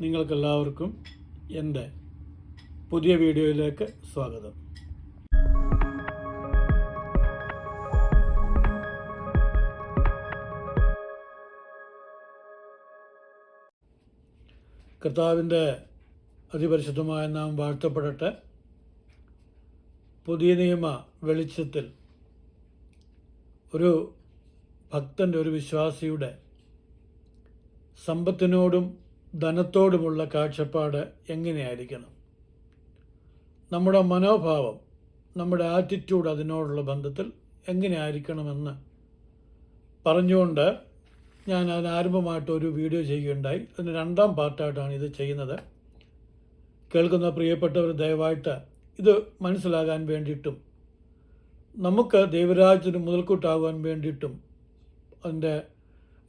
നിങ്ങൾക്കെല്ലാവർക്കും എന്റെ പുതിയ വീഡിയോയിലേക്ക് സ്വാഗതം. കർത്താവിന്റെ അതിപരിശുദ്ധമായ നാം വാഴ്ത്തപ്പെടട്ടെ. പുതിയ നിയമ വെളിച്ചത്തിൽ ഒരു ഭക്തന്റെ ഒരു വിശ്വാസിയുടെ സമ്പത്തിനോടും ധനത്തോടുമുള്ള കാഴ്ചപ്പാട് എങ്ങനെയായിരിക്കണം? നമ്മുടെ മനോഭാവം നമ്മുടെ ആറ്റിറ്റ്യൂഡ് അതിനോടുള്ള ബന്ധത്തിൽ എങ്ങനെയായിരിക്കണമെന്ന് പറഞ്ഞുകൊണ്ട് ഞാൻ അതിന് ആരംഭമായിട്ട് ഒരു വീഡിയോ ചെയ്യുകയുണ്ടായി. അതിന് രണ്ടാം പാർട്ടായിട്ടാണ് ഇത് ചെയ്യുന്നത്. കേൾക്കുന്ന പ്രിയപ്പെട്ടവർ ദയവായിട്ട് ഇത് മനസ്സിലാകാൻ വേണ്ടിയിട്ടും നമുക്ക് ദൈവരാജ്യത്തിന് മുതൽക്കൂട്ടാകാൻ വേണ്ടിയിട്ടും അതിന്റെ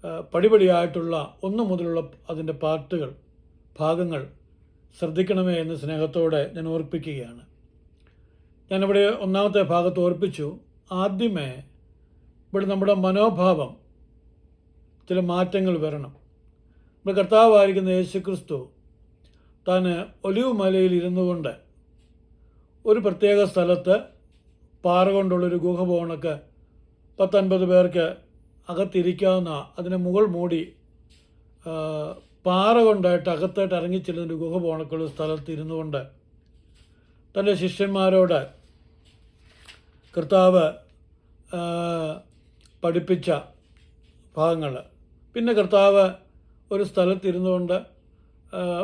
പടിപടിയായിട്ടുള്ള ഒന്നു മുതലുള്ള അതിന്റെ പാർട്ടുകൾ ഭാഗങ്ങൾ ശ്രദ്ധിക്കണമേ എന്ന് സ്നേഹത്തോടെ ഞാൻ ഓർപ്പിക്കുകയാണ്. ഞാനിവിടെ ഒന്നാമത്തെ ഭാഗത്ത് ഓർപ്പിച്ചു ആദ്യമേ ഇവിടെ നമ്മുടെ മനോഭാവം ചില മാറ്റങ്ങൾ വരണം. നമ്മുടെ കർത്താവായിരിക്കുന്ന യേശു ക്രിസ്തു താൻ ഒലിവ് മലയിൽ ഇരുന്നു കൊണ്ട് ഒരു പ്രത്യേക സ്ഥലത്ത് പാറ കൊണ്ടുള്ളൊരു ഗുഹ പോകണക്ക് പത്തൊൻപത് പേർക്ക് അകത്തിരിക്കാവുന്ന അതിനെ മുകൾ മൂടി പാറ കൊണ്ടായിട്ട് അകത്തായിട്ട് ഇറങ്ങിച്ചെല്ലുന്ന ഒരു ഗുഹ പോണക്കുള്ള സ്ഥലത്ത് ഇരുന്നു കൊണ്ട് തന്റെ ശിഷ്യന്മാരോട് കർത്താവ് പഠിപ്പിച്ച ഭാഗങ്ങൾ. പിന്നെ കർത്താവ് ഒരു സ്ഥലത്തിരുന്നു കൊണ്ട്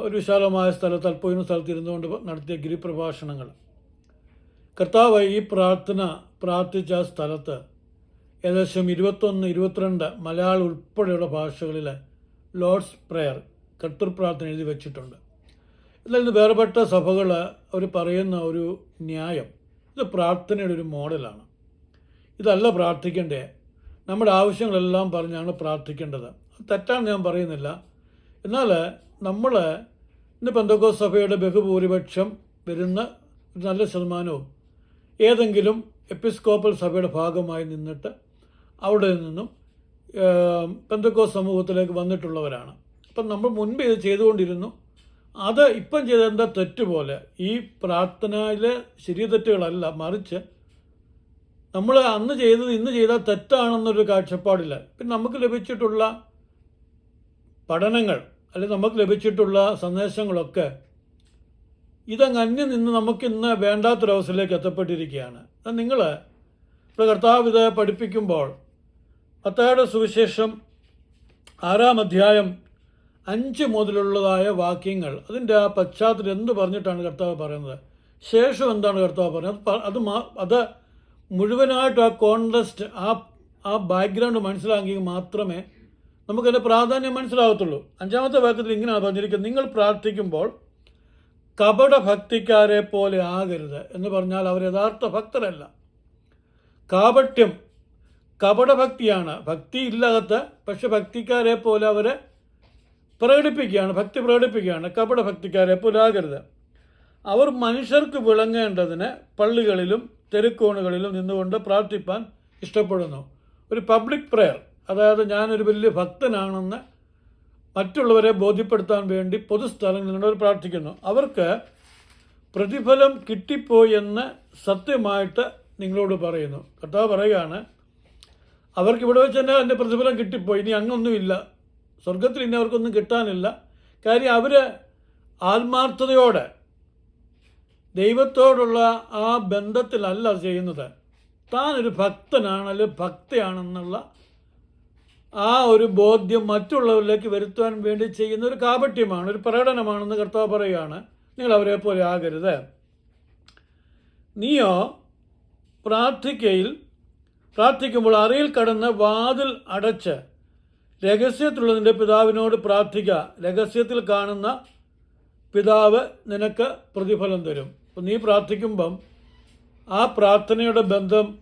ഒരു വിശാലമായ സ്ഥലത്ത് അല്പയിന സ്ഥലത്ത് ഇരുന്നുകൊണ്ട് നടത്തിയ ഗിരിപ്രഭാഷണങ്ങൾ. കർത്താവ് ഈ പ്രാർത്ഥന പ്രാർത്ഥിച്ച സ്ഥലത്ത് ഏകദേശം ഇരുപത്തൊന്ന് ഇരുപത്തിരണ്ട് മലയാളം ഉൾപ്പെടെയുള്ള ഭാഷകളിൽ ലോർഡ്സ് പ്രെയർ കർത്തൃ പ്രാർത്ഥന എഴുതി വെച്ചിട്ടുണ്ട്. എന്നാൽ നിന്ന് വേർപെട്ട സഭകൾ അവർ പറയുന്ന ഒരു ന്യായം ഇത് പ്രാർത്ഥനയുടെ ഒരു മോഡലാണ്. ഇതല്ല പ്രാർത്ഥിക്കേണ്ടേ. നമ്മുടെ ആവശ്യങ്ങളെല്ലാം പറഞ്ഞാണ് പ്രാർത്ഥിക്കേണ്ടത്. തെറ്റാണ് ഞാൻ പറയുന്നില്ല. എന്നാൽ നമ്മൾ ഇന്ന് പെന്തക്കോ സഭയുടെ ബഹുഭൂരിപക്ഷം വരുന്ന നല്ല ശതമാനവും ഏതെങ്കിലും എപ്പിസ്കോപ്പൽ സഭയുടെ ഭാഗമായി നിന്നിട്ട് അവിടെ നിന്നും പെന്തക്കോ സമൂഹത്തിലേക്ക് വന്നിട്ടുള്ളവരാണ്. അപ്പം നമ്മൾ മുൻപ് ഇത് ചെയ്തുകൊണ്ടിരുന്നു. അത് ഇപ്പം ചെയ്ത എന്താ തെറ്റ് പോലെ ഈ പ്രാർത്ഥനയിലെ ശരിയ തെറ്റുകളല്ല മറിച്ച് നമ്മൾ അന്ന് ചെയ്തത് ഇന്ന് ചെയ്താൽ തെറ്റാണെന്നൊരു കാഴ്ചപ്പാടില്ല. പിന്നെ നമുക്ക് ലഭിച്ചിട്ടുള്ള പഠനങ്ങൾ അല്ലെങ്കിൽ നമുക്ക് ലഭിച്ചിട്ടുള്ള സന്ദേശങ്ങളൊക്കെ ഇതങ്ങ് അന്യം നിന്ന് നമുക്കിന്ന് വേണ്ടാത്തൊരവസ്ഥയിലേക്ക് എത്തപ്പെട്ടിരിക്കുകയാണ്. നിങ്ങൾ ഇപ്പോൾ കർത്താവ് ഇത് പഠിപ്പിക്കുമ്പോൾ മത്തായുടെ സുവിശേഷം ആറാം അധ്യായം അഞ്ച് മുതലുള്ളതായ വാക്യങ്ങൾ. അതിന്റെ ആ പശ്ചാത്തലം എന്ത് പറഞ്ഞിട്ടാണ് കർത്താവ് പറയുന്നത്? ശേഷം എന്താണ് കർത്താവ് പറയുന്നത്? അത് അത് മുഴുവനായിട്ട് ആ കോൺടെസ്റ്റ് ആ ആ ബാക്ക്ഗ്രൗണ്ട് മനസ്സിലാക്കിയെങ്കിൽ മാത്രമേ നമുക്കതിന്റെ പ്രാധാന്യം മനസ്സിലാകത്തുള്ളൂ അഞ്ചാമത്തെ വാക്യത്തിൽ ഇങ്ങനെയാണ് പറഞ്ഞിരിക്കുന്നത്. നിങ്ങൾ പ്രാർത്ഥിക്കുമ്പോൾ കപട ഭക്തിക്കാരെ പോലെ ആകരുത് എന്ന് പറഞ്ഞാൽ അവർ യഥാർത്ഥ ഭക്തരല്ല. കാപട്യം കപടഭക്തിയാണ്. ഭക്തി ഇല്ലാത്ത പക്ഷെ ഭക്തിക്കാരെ പോലെ അവരെ പ്രകടിപ്പിക്കുകയാണ് ഭക്തി പ്രകടിപ്പിക്കുകയാണ്. കപടഭക്തിക്കാരെ പോലെ ആകരുത്. അവർ മനുഷ്യർക്ക് വിളങ്ങേണ്ടതിന് പള്ളികളിലും തെരുക്കോണുകളിലും നിന്നുകൊണ്ട് പ്രാർത്ഥിപ്പാൻ ഇഷ്ടപ്പെടുന്നു. ഒരു പബ്ലിക് പ്രെയർ അതായത് ഞാനൊരു വലിയ ഭക്തനാണെന്ന് മറ്റുള്ളവരെ ബോധ്യപ്പെടുത്താൻ വേണ്ടി പൊതുസ്ഥലങ്ങളിൽ പ്രാർത്ഥിക്കുന്നു. അവർക്ക് പ്രതിഫലം കിട്ടിപ്പോയെന്ന് സത്യമായിട്ട് നിങ്ങളോട് പറയുന്നു. കർത്താവ് പറയുകയാണ് അവർക്ക് ഇവിടെ വെച്ച് തന്നെ എന്റെ പ്രതിഫലം കിട്ടിപ്പോയി. ഇനി അങ്ങൊന്നുമില്ല സ്വർഗത്തിൽ ഇനി അവർക്കൊന്നും കിട്ടാനില്ല. കാര്യം അവർ ആത്മാർത്ഥതയോടെ ദൈവത്തോടുള്ള ആ ബന്ധത്തിലല്ല ചെയ്യുന്നത്. താനൊരു ഭക്തനാണ് അല്ലെങ്കിൽ ഭക്തയാണെന്നുള്ള ആ ഒരു ബോധ്യം മറ്റുള്ളവരിലേക്ക് വരുത്തുവാൻ വേണ്ടി ചെയ്യുന്ന ഒരു കാപട്യമാണ് ഒരു പ്രകടനമാണെന്ന് കർത്താവ് പറയുകയാണ്. നിങ്ങൾ അവരെ പോലെ ആകരുത്. നീയോ പ്രാർത്ഥിക്കയിൽ പ്രാർത്ഥിക്കുമ്പോൾ അറിയിൽ കടന്ന് വാതിൽ അടച്ച് രഹസ്യത്തിലുള്ളതിന്റെ പിതാവിനോട് പ്രാർത്ഥിക്കുക രഹസ്യത്തിൽ കാണുന്ന പിതാവ് നിനക്ക് പ്രതിഫലം തരും. അപ്പം നീ പ്രാർത്ഥിക്കുമ്പം ആ പ്രാർത്ഥനയുടെ ബന്ധം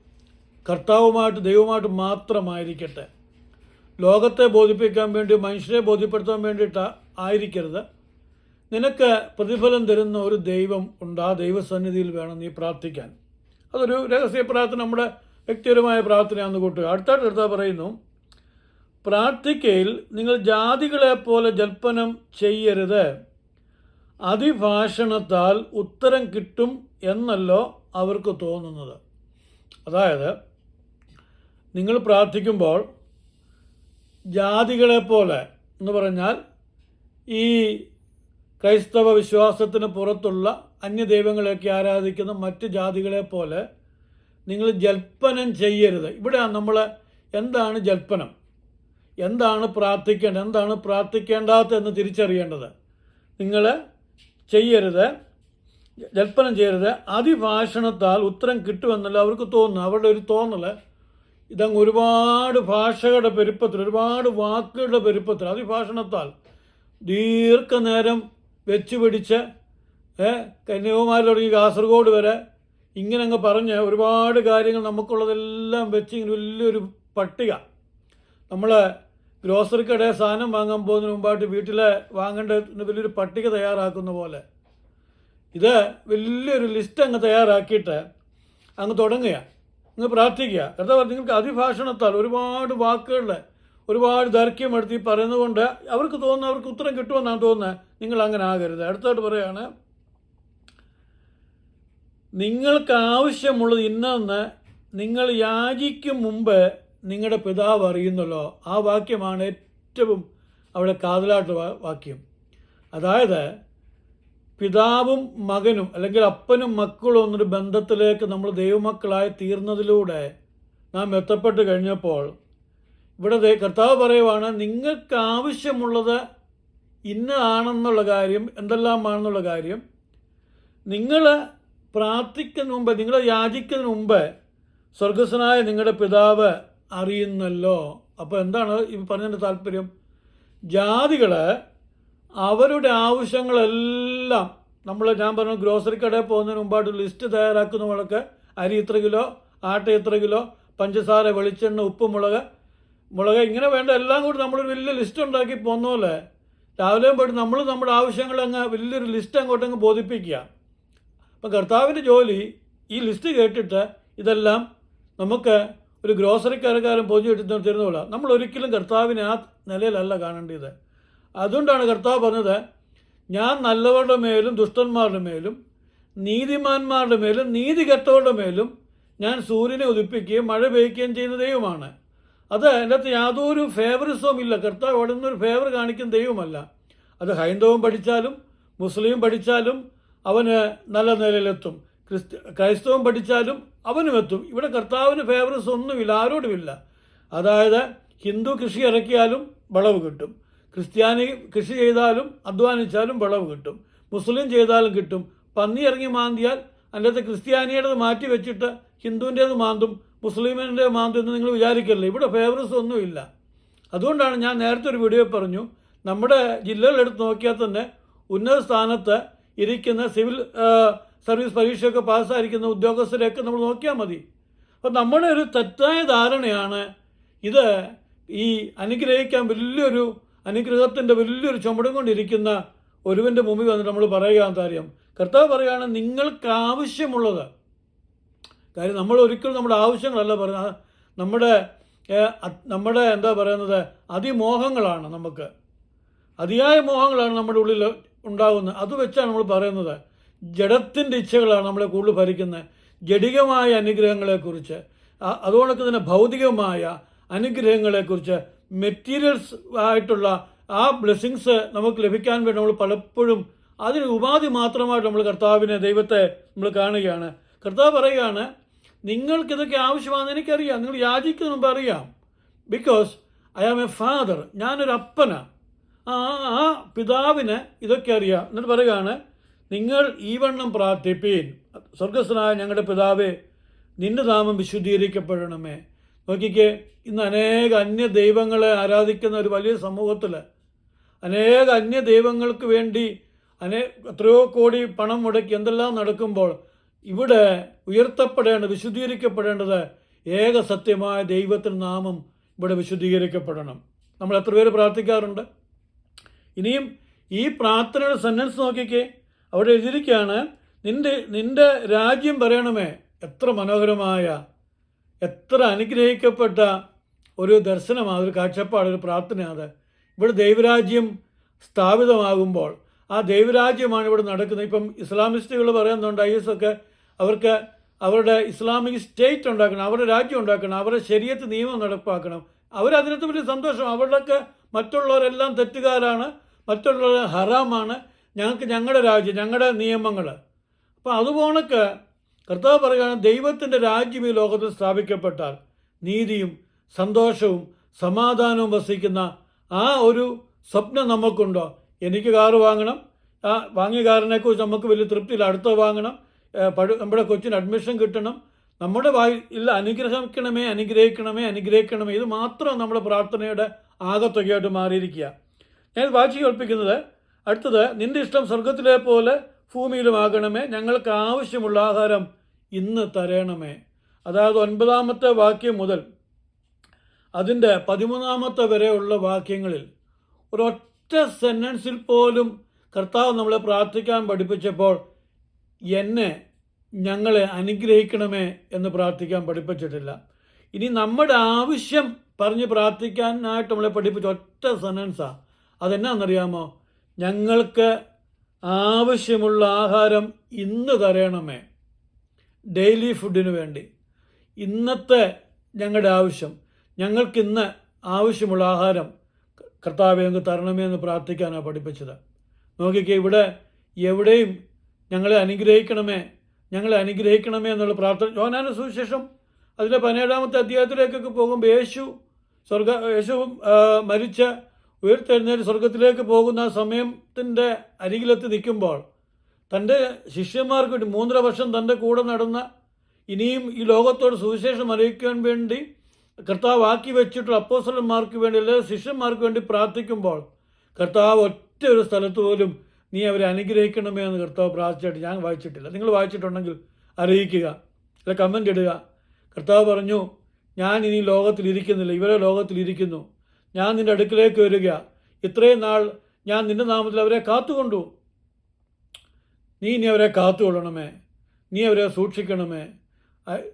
കർത്താവുമായിട്ട് ദൈവമായിട്ട് മാത്രമായിരിക്കട്ടെ. ലോകത്തെ ബോധിപ്പിക്കാൻ വേണ്ടി മനുഷ്യരെ ബോധ്യപ്പെടുത്താൻ വേണ്ടിയിട്ട് ആയിരിക്കരുത്. നിനക്ക് പ്രതിഫലം തരുന്ന ഒരു ദൈവം ഉണ്ട്. ആ ദൈവസന്നിധിയിൽ വേണം നീ പ്രാർത്ഥിക്കാൻ. അതൊരു രഹസ്യ പ്രാർത്ഥന. നമ്മുടെ വ്യക്തിപരമായ പ്രാർത്ഥനയാണെന്ന് കൂട്ടുക. അടുത്തായിട്ട് അടുത്ത പറയുന്നു പ്രാർത്ഥിക്കയിൽ നിങ്ങൾ ജാതികളെ പോലെ ജൽപ്പനം ചെയ്യരുത്. അതിഭാഷണത്താൽ ഉത്തരം കിട്ടും എന്നല്ലോ അവർക്ക് തോന്നുന്നത്. അതായത് നിങ്ങൾ പ്രാർത്ഥിക്കുമ്പോൾ ജാതികളെ പോലെ എന്ന് പറഞ്ഞാൽ ഈ ക്രൈസ്തവ വിശ്വാസത്തിന് പുറത്തുള്ള അന്യദൈവങ്ങളെയൊക്കെ ആരാധിക്കുന്ന മറ്റ് ജാതികളെ പോലെ നിങ്ങൾ ജൽപ്പനം ചെയ്യരുത്. ഇവിടെ നമ്മൾ എന്താണ് ജൽപ്പനം? എന്താണ് പ്രാർത്ഥിക്കേണ്ടത് എന്താണ് പ്രാർത്ഥിക്കേണ്ടാത്ത എന്ന് തിരിച്ചറിയേണ്ടത്. നിങ്ങൾ ചെയ്യരുത്. ജൽപ്പനം ചെയ്യരുത്. അതിഭാഷണത്താൽ ഉത്തരം കിട്ടുമെന്നല്ല അവർക്ക് തോന്നുന്നു അവരുടെ ഒരു തോന്നൽ ഇതങ്ങ് ഒരുപാട് ഭാഷകളുടെ പെരുപ്പത്തിൽ ഒരുപാട് വാക്കുകളുടെ പെരുപ്പത്തിൽ അതിഭാഷണത്താൽ ദീർഘനേരം വെച്ചുപിടിച്ച് കന്യാകുമാരി തുടങ്ങി കാസർഗോഡ് വരെ ഇങ്ങനെ അങ്ങ് പറഞ്ഞ് ഒരുപാട് കാര്യങ്ങൾ നമുക്കുള്ളതെല്ലാം വെച്ച് ഇങ്ങനെ വലിയൊരു പട്ടിക. നമ്മൾ ഗ്രോസറി കടയിൽ സാധനം വാങ്ങാൻ പോകുന്നതിന് മുമ്പായിട്ട് വീട്ടിൽ വാങ്ങേണ്ട വലിയൊരു പട്ടിക തയ്യാറാക്കുന്ന പോലെ. ഇത് വലിയൊരു ലിസ്റ്റ് അങ്ങ് തയ്യാറാക്കിയിട്ട് അങ്ങ് തുടങ്ങുക. അങ്ങ് പ്രാർത്ഥിക്കുക. കർത്താവ് നിങ്ങൾക്ക് അതിഭാഷണത്താൽ ഒരുപാട് വാക്കുകളിൽ ഒരുപാട് ദൈർഘ്യം എടുത്ത് ഈ പറയുന്നത് കൊണ്ട് അവർക്ക് തോന്നുന്നു അവർക്ക് ഉത്തരം കിട്ടുമെന്നാണ് തോന്നുന്നത്. നിങ്ങൾ അങ്ങനെ ആകരുത്. അടുത്തായിട്ട് പറയുകയാണ് നിങ്ങൾക്ക് ആവശ്യമുള്ളത് ഇന്നെന്ന് നിങ്ങൾ യാചിക്കും മുമ്പ് നിങ്ങളുടെ പിതാവ് അറിയുന്നല്ലോ. ആ വാക്യമാണ് ഏറ്റവും അവിടെ കാതലായിട്ട് വാക്യം. അതായത് പിതാവും മകനും അല്ലെങ്കിൽ അപ്പനും മക്കളും എന്നൊരു ബന്ധത്തിലേക്ക് നമ്മൾ ദൈവമക്കളായി തീർന്നതിലൂടെ നാം എത്തപ്പെട്ട് കഴിഞ്ഞപ്പോൾ ഇവിടെ കർത്താവ് പറയുവാണ് നിങ്ങൾക്ക് ആവശ്യമുള്ളത് ഇന്നതാണെന്നുള്ള കാര്യം എന്തെല്ലാമാണെന്നുള്ള കാര്യം നിങ്ങൾ പ്രാർത്ഥിക്കുന്നതിന് മുമ്പ് നിങ്ങൾ യാചിക്കുന്നതിന് മുമ്പ് സ്വർഗസ്വനായ നിങ്ങളുടെ പിതാവ് അറിയുന്നല്ലോ. അപ്പോൾ എന്താണ് ഈ പറഞ്ഞതിന്റെ താല്പര്യം? ജാതികൾ അവരുടെ ആവശ്യങ്ങളെല്ലാം നമ്മൾ ഞാൻ പറഞ്ഞു ഗ്രോസറി കടയിൽ പോകുന്നതിന് മുമ്പായിട്ട് ലിസ്റ്റ് തയ്യാറാക്കുന്ന പോലൊക്കെ അരി ഇത്ര കിലോ ആട്ട ഇത്ര കിലോ പഞ്ചസാര വെളിച്ചെണ്ണ ഉപ്പ് മുളക് മുളക് ഇങ്ങനെ വേണ്ട എല്ലാം കൂടി നമ്മളൊരു വലിയ ലിസ്റ്റ് ഉണ്ടാക്കി പോലെ രാവിലെയും പോയിട്ട് നമ്മൾ നമ്മുടെ ആവശ്യങ്ങൾ അങ്ങ് വലിയൊരു ലിസ്റ്റ് അങ്ങോട്ടങ്ങ് ബോധിപ്പിക്കുക. അപ്പം കർത്താവിന്റെ ജോലി ഈ ലിസ്റ്റ് കേട്ടിട്ട് ഇതെല്ലാം നമുക്ക് ഒരു ഗ്രോസറിക്കാരക്കാരൻ പൊതു കിട്ടുന്ന തരുന്ന പോലെ. നമ്മൾ ഒരിക്കലും കർത്താവിനെ ആ നിലയിലല്ല കാണേണ്ടത്. അതുകൊണ്ടാണ് കർത്താവ് പറഞ്ഞത് ഞാൻ നല്ലവരുടെ മേലും ദുഷ്ടന്മാരുടെ മേലും നീതിമാന്മാരുടെ മേലും നീതി കെട്ടവരുടെ മേലും ഞാൻ സൂര്യനെ ഉദിപ്പിക്കുകയും മഴ പെയ്യുകയും ചെയ്യുന്ന ദൈവമാണ്. അത് അകത്ത് യാതൊരു ഫേവറിസവും ഇല്ല. കർത്താവ് അവിടെ നിന്നൊരു ഫേവർ കാണിക്കുന്ന ദൈവമല്ല. അത് ഹൈന്ദവം പഠിച്ചാലും മുസ്ലിം പഠിച്ചാലും അവന് നല്ല നിലയിലെത്തും. ക്രിസ്ത്യ ക്രൈസ്തവം പഠിച്ചാലും അവനും എത്തും. ഇവിടെ കർത്താവിന് ഫേവറസ് ഒന്നുമില്ല ആരോടുമില്ല. അതായത് ഹിന്ദു കൃഷി ഇറക്കിയാലും വിളവ് കിട്ടും. ക്രിസ്ത്യാനി കൃഷി ചെയ്താലും അധ്വാനിച്ചാലും വിളവ് കിട്ടും. മുസ്ലിം ചെയ്താലും കിട്ടും. പന്നി ഇറങ്ങി മാന്തിയാൽ അതിന്റെ ക്രിസ്ത്യാനിയുടേത് മാറ്റി വെച്ചിട്ട് ഹിന്ദുവിന്റേത് മാന്തും മുസ്ലിമിന്റെ മാന്തും എന്ന് നിങ്ങൾ വിചാരിക്കല്ലേ? ഇവിടെ ഫേവറസ് ഒന്നുമില്ല. അതുകൊണ്ടാണ് ഞാൻ നേരത്തെ ഒരു വീഡിയോ പറഞ്ഞു നമ്മുടെ ജില്ലകളെടുത്ത് നോക്കിയാൽ തന്നെ ഉന്നത സ്ഥാനത്ത് ഇരിക്കുന്ന സിവിൽ സർവീസ് പരീക്ഷയൊക്കെ പാസ്സായിരിക്കുന്ന ഉദ്യോഗസ്ഥരെയൊക്കെ നമ്മൾ നോക്കിയാൽ മതി. അപ്പം നമ്മുടെ ഒരു തെറ്റായ ധാരണയാണ്. ഇത് ഈ അനുഗ്രഹിക്കാൻ വലിയൊരു അനുഗ്രഹത്തിന്റെ വലിയൊരു ചുമടും കൊണ്ടിരിക്കുന്ന ഒരുവന്റെ മുമ്പിൽ വന്നിട്ട് നമ്മൾ പറയുക കാര്യം. കർത്താവ് പറയുകയാണ് നിങ്ങൾക്ക് ആവശ്യമുള്ളത് കാര്യം നമ്മൾ ഒരിക്കലും നമ്മുടെ ആവശ്യങ്ങളല്ല പറയുന്നത്. നമ്മുടെ നമ്മുടെ എന്താ പറയുന്നത്? അതിമോഹങ്ങളാണ് നമുക്ക്. അതിയായ മോഹങ്ങളാണ് നമ്മുടെ ഉള്ളിൽ ഉണ്ടാകുന്നത് അത് വെച്ചാണ് നമ്മൾ പറയുന്നത്. ജഡത്തിന്റെ ഇച്ഛകളാണ് നമ്മളെ കൂടുതൽ ഭരിക്കുന്നത്. ജഡികമായ അനുഗ്രഹങ്ങളെക്കുറിച്ച് അതുകൊണ്ടൊക്കെ തന്നെ ഭൗതികമായ അനുഗ്രഹങ്ങളെക്കുറിച്ച് മെറ്റീരിയൽസ് ആയിട്ടുള്ള ആ ബ്ലെസ്സിങ്സ് നമുക്ക് ലഭിക്കാൻ വേണ്ടി നമ്മൾ പലപ്പോഴും അതിന് ഉപാധി മാത്രമായിട്ട് നമ്മൾ കർത്താവിനെ ദൈവത്തെ നമ്മൾ കാണുകയാണ്. കർത്താവ് പറയുകയാണ് നിങ്ങൾക്കിതൊക്കെ ആവശ്യമാണെന്ന് എനിക്കറിയാം. നിങ്ങൾ യാചിക്കുന്ന മുമ്പ് അറിയാം. Because I am a father ഞാനൊരു അപ്പനാണ് ആ ആ പിതാവിന് ഇതൊക്കെ അറിയാം. എന്നിട്ട് പറയുകയാണ് നിങ്ങൾ ഈ വണ്ണം പ്രാർത്ഥിപ്പീൻ. സ്വർഗസ്വനായ ഞങ്ങളുടെ പിതാവേ നിന്റെ നാമം വിശുദ്ധീകരിക്കപ്പെടണമേ. നോക്കിക്കേ ഇന്ന് അനേക അന്യ ദൈവങ്ങളെ ആരാധിക്കുന്ന ഒരു വലിയ സമൂഹത്തിൽ അനേക അന്യ ദൈവങ്ങൾക്ക് വേണ്ടി അനേ എത്രയോ കോടി പണം മുടക്കി എന്തെല്ലാം നടക്കുമ്പോൾ ഇവിടെ ഉയർത്തപ്പെടേണ്ട വിശുദ്ധീകരിക്കപ്പെടേണ്ടത് ഏക സത്യമായ ദൈവത്തിന്റെ നാമം ഇവിടെ വിശുദ്ധീകരിക്കപ്പെടണം. നമ്മൾ എത്ര പേര് പ്രാർത്ഥിക്കാറുണ്ട്? ഇനിയും ഈ പ്രാർത്ഥനയുടെ സെന്റൻസ് നോക്കിക്കേ. അവിടെ എഴുതിയിരിക്കുകയാണ് നിന്റെ നിന്റെ രാജ്യം പറയണമേ എത്ര മനോഹരമായ എത്ര അനുഗ്രഹിക്കപ്പെട്ട ഒരു ദർശനമാണ് ഒരു കാഴ്ചപ്പാട് ഒരു പ്രാർത്ഥനയാണ്. ഇവിടെ ദൈവരാജ്യം സ്ഥാപിതമാകുമ്പോൾ ആ ദൈവരാജ്യമാണ് ഇവിടെ നടക്കുന്നത്. ഇപ്പം ഇസ്ലാമിസ്റ്റുകൾ പറയുന്നുണ്ട് ഐ എസ് ഒക്കെ അവർക്ക് അവരുടെ ഇസ്ലാമിക് സ്റ്റേറ്റ് ഉണ്ടാക്കണം അവരുടെ രാജ്യം ഉണ്ടാക്കണം അവരുടെ ശരീരത്ത് നിയമം നടപ്പാക്കണം. അവരതിനകത്ത് വലിയ സന്തോഷം. അവരുടെയൊക്കെ മറ്റുള്ളവരെല്ലാം തെറ്റുകാരാണ് മറ്റുള്ളവർ ഹറാമാണ്. ഞങ്ങൾക്ക് ഞങ്ങളുടെ രാജ്യം ഞങ്ങളുടെ നിയമങ്ങൾ. അപ്പോൾ അതുപോണക്ക് കർത്താവ് പറയുകയാണ് ദൈവത്തിന്റെ രാജ്യം ഈ ലോകത്തിൽ സ്ഥാപിക്കപ്പെട്ടാൽ നീതിയും സന്തോഷവും സമാധാനവും വസിക്കുന്ന ആ ഒരു സ്വപ്നം നമുക്കുണ്ടോ? എനിക്ക് കാറ് വാങ്ങണം. ആ വാങ്ങിയ കാറിനെക്കുറിച്ച് നമുക്ക് വലിയ തൃപ്തിയിൽ അടുത്ത വാങ്ങണം. നമ്മുടെ കൊച്ചിന് അഡ്മിഷൻ കിട്ടണം. നമ്മുടെ വായിൽ അനുഗ്രഹിക്കണമേ അനുഗ്രഹിക്കണമേ അനുഗ്രഹിക്കണമേ. ഇത് മാത്രം നമ്മുടെ പ്രാർത്ഥനയുടെ ആകത്തുകയായിട്ട് മാറിയിരിക്കുക. ഞാൻ വായിച്ചു കേൾപ്പിക്കുന്നത് അടുത്തത് നിന്റെ ഇഷ്ടം സ്വർഗത്തിലെ പോലെ ഭൂമിയിലുമാകണമേ ഞങ്ങൾക്ക് ആവശ്യമുള്ള ആഹാരം ഇന്ന് തരണമേ. അതായത് ഒൻപതാമത്തെ വാക്യം മുതൽ അതിന്റെ പതിമൂന്നാമത്തെ വരെയുള്ള വാക്യങ്ങളിൽ ഒരൊറ്റ സെന്റൻസിൽ പോലും കർത്താവ് നമ്മളെ പ്രാർത്ഥിക്കാൻ പഠിപ്പിച്ചപ്പോൾ എന്നെ ഞങ്ങളെ അനുഗ്രഹിക്കണമേ എന്ന് പ്രാർത്ഥിക്കാൻ പഠിപ്പിച്ചിട്ടില്ല. ഇനി നമ്മുടെ ആവശ്യം പറഞ്ഞ് പ്രാർത്ഥിക്കാനായിട്ട് നമ്മളെ പഠിപ്പിച്ച ഒറ്റ സെനൻസാണ് അതെന്നാണെന്നറിയാമോ ഞങ്ങൾക്ക് ആവശ്യമുള്ള ആഹാരം ഇന്ന് തരണമേ. ഡെയിലി ഫുഡിന് വേണ്ടി. ഇന്നത്തെ ഞങ്ങളുടെ ആവശ്യം. ഞങ്ങൾക്കിന്ന് ആവശ്യമുള്ള ആഹാരം കർത്താവെ ഞങ്ങൾക്ക് തരണമേ എന്ന് പ്രാർത്ഥിക്കാനാണ് പഠിപ്പിച്ചത്. നോക്കിക്കേ ഇവിടെ എവിടെയും ഞങ്ങളെ അനുഗ്രഹിക്കണമേ ഞങ്ങളെ അനുഗ്രഹിക്കണമേ എന്നുള്ള പ്രാർത്ഥന. യോനാന സുവിശേഷം അതിന്റെ പതിനേഴാമത്തെ അധ്യായത്തിലേക്കൊക്കെ പോകുമ്പോൾ യേശു സ്വർഗ യേശു മരിച്ച ഉയർത്തെഴുന്നേറ്റ് സ്വർഗത്തിലേക്ക് പോകുന്ന സമയത്തിന്റെ അരികിലെത്തി നിൽക്കുമ്പോൾ തന്റെ ശിഷ്യന്മാർക്ക് വേണ്ടി മൂന്നര വർഷം തന്റെ കൂടെ നടന്ന ഇനിയും ഈ ലോകത്തോട് സുവിശേഷം അറിയിക്കാൻ വേണ്ടി കർത്താവ് ആക്കി വെച്ചിട്ടുള്ള അപ്പോസലന്മാർക്ക് വേണ്ടി അല്ലെങ്കിൽ ശിഷ്യന്മാർക്ക് വേണ്ടി പ്രാർത്ഥിക്കുമ്പോൾ കർത്താവ് ഒറ്റ ഒരു സ്ഥലത്ത് പോലും നീ അവരെ അനുഗ്രഹിക്കണമേ എന്ന് കർത്താവ് പ്രാർത്ഥിച്ചിട്ട് ഞാൻ വായിച്ചിട്ടില്ല. നിങ്ങൾ വായിച്ചിട്ടുണ്ടെങ്കിൽ അറിയിക്കുക. അല്ല കമന്റ് ഇടുക. കർത്താവ് പറഞ്ഞു ഞാൻ ഇനി ലോകത്തിൽ ഇരിക്കുന്നില്ല. ഇവരെ ലോകത്തിൽ ഇരിക്കുന്നു. ഞാൻ നിന്റെ അടുക്കിലേക്ക് വരിക. ഇത്രയും നാൾ ഞാൻ നിന്റെ നാമത്തിൽ അവരെ കാത്തുകൊണ്ടു. നീ ഇനി അവരെ കാത്തുകൊള്ളണമേ. നീ അവരെ സൂക്ഷിക്കണമേ.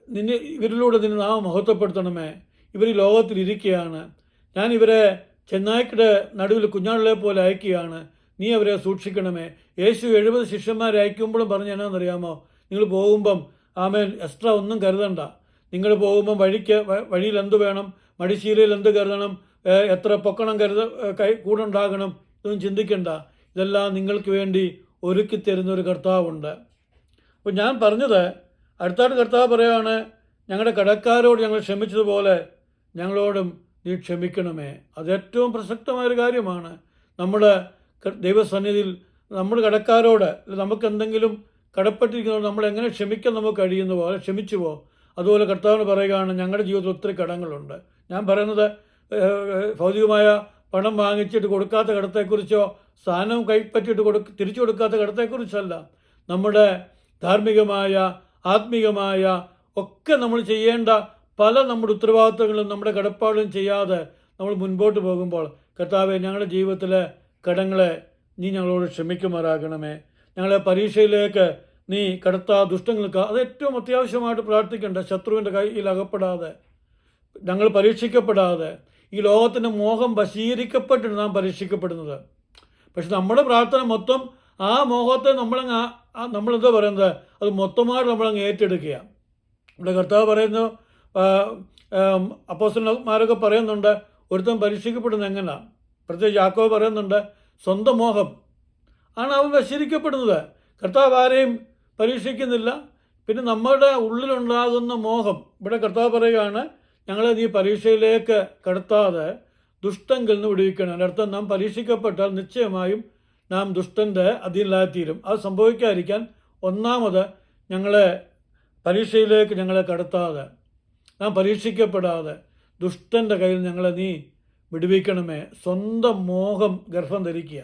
നിന്നെ ഇവരിലൂടെ നിന്നെ നാമം മഹത്വപ്പെടുത്തണമേ. ഇവർ ലോകത്തിലിരിക്കുകയാണ് ഞാൻ ഇവരെ ചെന്നായ്ക്കയുടെ നടുവിൽ കുഞ്ഞാളിലെ പോലെ അയക്കുകയാണ്. നീ അവരെ സൂക്ഷിക്കണമേ. യേശു എഴുപത് ശിഷ്യന്മാരെ അയക്കുമ്പോഴും പറഞ്ഞു എന്നാണെന്നറിയാമോ? നിങ്ങൾ പോകുമ്പം ആമേൻ എക്സ്ട്രാ ഒന്നും കരുതണ്ട. നിങ്ങൾ പോകുമ്പം വഴിക്ക് വഴിയിൽ എന്ത് വേണം? മടിശീലയിൽ എന്ത് കരുതണം? എത്ര പൊക്കണം കരുത കൈ കൂടുണ്ടാകണം? ഇതൊന്നും ചിന്തിക്കണ്ട. ഇതെല്ലാം നിങ്ങൾക്ക് വേണ്ടി ഒരുക്കി തരുന്ന ഒരു കർത്താവുണ്ട്. അപ്പോൾ ഞാൻ പറഞ്ഞത് അടുത്തായിട്ട് കർത്താവ് പറയുകയാണ് ഞങ്ങളുടെ കടക്കാരോട് ഞങ്ങൾ ക്ഷമിച്ചതുപോലെ ഞങ്ങളോടും നീ ക്ഷമിക്കണമേ. അത് ഏറ്റവും പ്രസക്തമായൊരു കാര്യമാണ്. നമ്മുടെ ദൈവസന്നിധിയിൽ നമ്മൾ കടക്കാരോട് നമുക്ക് എന്തെങ്കിലും കടപ്പെട്ടിരിക്കുന്നവർ നമ്മൾ എങ്ങനെ ക്ഷമിക്കാൻ നമുക്ക് കഴിയുന്നുവോ ക്ഷമിച്ചു ക്ഷമിച്ചുവോ? അതുപോലെ കർത്താവിന് പറയുകയാണ് ഞങ്ങളുടെ ജീവിതത്തിൽ ഒത്തിരി കടങ്ങളുണ്ട്. ഞാൻ പറയുന്നത് ഭൗതികമായ പണം വാങ്ങിച്ചിട്ട് കൊടുക്കാത്ത കടത്തെക്കുറിച്ചോ സ്ഥാനം കൈപ്പറ്റിയിട്ട് കൊടു തിരിച്ചു കൊടുക്കാത്ത കടത്തെക്കുറിച്ചല്ല. നമ്മുടെ ധാർമ്മികമായ ആത്മീകമായ ഒക്കെ നമ്മൾ ചെയ്യേണ്ട പല നമ്മുടെ ഉത്തരവാദിത്തങ്ങളും നമ്മുടെ കടപ്പാടും ചെയ്യാതെ നമ്മൾ മുൻപോട്ട് പോകുമ്പോൾ കർത്താവെ ഞങ്ങളുടെ ജീവിതത്തിലെ കടങ്ങളെ നീ ഞങ്ങളോട് ക്ഷമിക്കുമാറാകണമേ. ഞങ്ങളെ പരീക്ഷയിലേക്ക് നീ കടത്താ ദുഷ്ടങ്ങൾക്ക് അത് ഏറ്റവും അത്യാവശ്യമായിട്ട് പ്രാർത്ഥിക്കേണ്ട ശത്രുവിന്റെ കയ്യിൽ അകപ്പെടാതെ. ഞങ്ങൾ പരീക്ഷിക്കപ്പെടാതെ. ഈ ലോകത്തിന്റെ മോഹം വശീകരിക്കപ്പെട്ടിട്ട് നാം പരീക്ഷിക്കപ്പെടുന്നത്. പക്ഷെ നമ്മുടെ പ്രാർത്ഥന മൊത്തം ആ മോഹത്തെ നമ്മളങ്ങ് നമ്മളെന്താ പറയുന്നത്? അത് മൊത്തമായിട്ട് നമ്മളങ്ങ് ഏറ്റെടുക്കുക നമ്മുടെ കർത്താവ് പറയുന്നു അപ്പോസ്റ്റന്മാരൊക്കെ പറയുന്നുണ്ട് ഒരുത്തൻ പരീക്ഷിക്കപ്പെടുന്നത് എങ്ങനെയാണ് പ്രത്യേകിച്ച് യാക്കോവ് പറയുന്നുണ്ട് സ്വന്തം മോഹം ആണ് അവൻ വശീകരിക്കപ്പെടുന്നത് കർത്താവ് ആരെയും പരീക്ഷിക്കുന്നില്ല. പിന്നെ നമ്മുടെ ഉള്ളിലുണ്ടാകുന്ന മോഹം. ഇവിടെ കർത്താവ് പറയുകയാണ് ഞങ്ങളെ നീ പരീക്ഷയിലേക്ക് കടത്താതെ ദുഷ്ടങ്കിൽ നിന്ന് വിടുവിക്കണം. അതിന്റെ അർത്ഥം നാം പരീക്ഷിക്കപ്പെട്ടാൽ നിശ്ചയമായും നാം ദുഷ്ടന്റെ അധീനത്തിലും അത് സംഭവിക്കാതിരിക്കാൻ ഒന്നാമത് ഞങ്ങളെ പരീക്ഷയിലേക്ക് ഞങ്ങളെ കടത്താതെ നാം പരീക്ഷിക്കപ്പെടാതെ ദുഷ്ടന്റെ കയ്യിൽ ഞങ്ങളെ നീ വിടുവിക്കണമേ. സ്വന്തം മോഹം ഗർഭം ധരിക്കുക.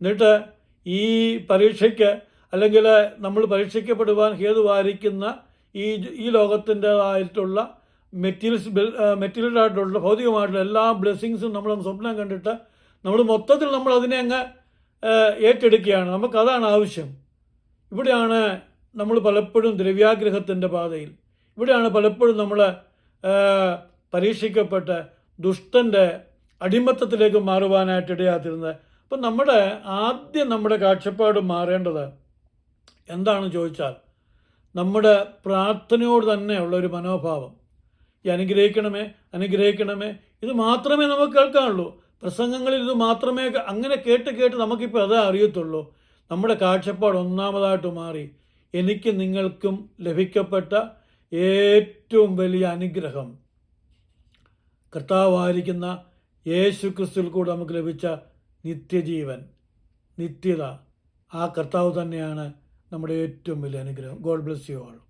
എന്നിട്ട് ഈ പരീക്ഷയ്ക്ക് അല്ലെങ്കിൽ നമ്മൾ പരീക്ഷിക്കപ്പെടുവാൻ ഹേതുവായിരിക്കുന്ന ഈ ഈ ലോകത്തിന്റെതായിട്ടുള്ള മെറ്റീരിയൽസ് മെറ്റീരിയലായിട്ടുള്ള ഭൗതികമായിട്ടുള്ള എല്ലാ ബ്ലെസ്സിങ്സും നമ്മൾ സ്വപ്നം കണ്ടിട്ട് നമ്മൾ മൊത്തത്തിൽ നമ്മൾ അതിനെ അങ്ങ് ഏറ്റെടുക്കുകയാണ്. നമുക്കതാണ് ആവശ്യം. ഇവിടെയാണ് നമ്മൾ പലപ്പോഴും ദ്രവ്യാഗ്രഹത്തിന്റെ പാതയിൽ. ഇവിടെയാണ് പലപ്പോഴും നമ്മൾ പരീക്ഷിക്കപ്പെട്ട് ദുഷ്ടന്റെ അടിമത്തത്തിലേക്ക് മാറുവാനായിട്ട് ഇടയാത്തിരുന്നത്. അപ്പം നമ്മുടെ ആദ്യം നമ്മുടെ കാഴ്ചപ്പാട് മാറേണ്ടത് എന്താണെന്ന് ചോദിച്ചാൽ നമ്മുടെ പ്രാർത്ഥനയോട് തന്നെയുള്ള ഒരു മനോഭാവം. ഈ അനുഗ്രഹിക്കണമേ അനുഗ്രഹിക്കണമേ ഇത് മാത്രമേ നമുക്ക് കേൾക്കാനുള്ളൂ. പ്രസംഗങ്ങളിൽ ഇത് മാത്രമേ അങ്ങനെ കേട്ട് കേട്ട് നമുക്കിപ്പോൾ അതേ അറിയത്തുള്ളൂ. നമ്മുടെ കാഴ്ചപ്പാട് ഒന്നാമതായിട്ട് മാറി. എനിക്ക് നിങ്ങൾക്കും ലഭിക്കപ്പെട്ട ഏറ്റവും വലിയ അനുഗ്രഹം. കർത്താവായിരിക്കുന്ന യേശു ക്രിസ്തുവിൽ കൂടെ നമുക്ക് ലഭിച്ച നിത്യജീവൻ നിത്യത. ആ കർത്താവ് തന്നെയാണ് നമ്മുടെ ഏറ്റവും വലിയ അനുഗ്രഹം. God bless you all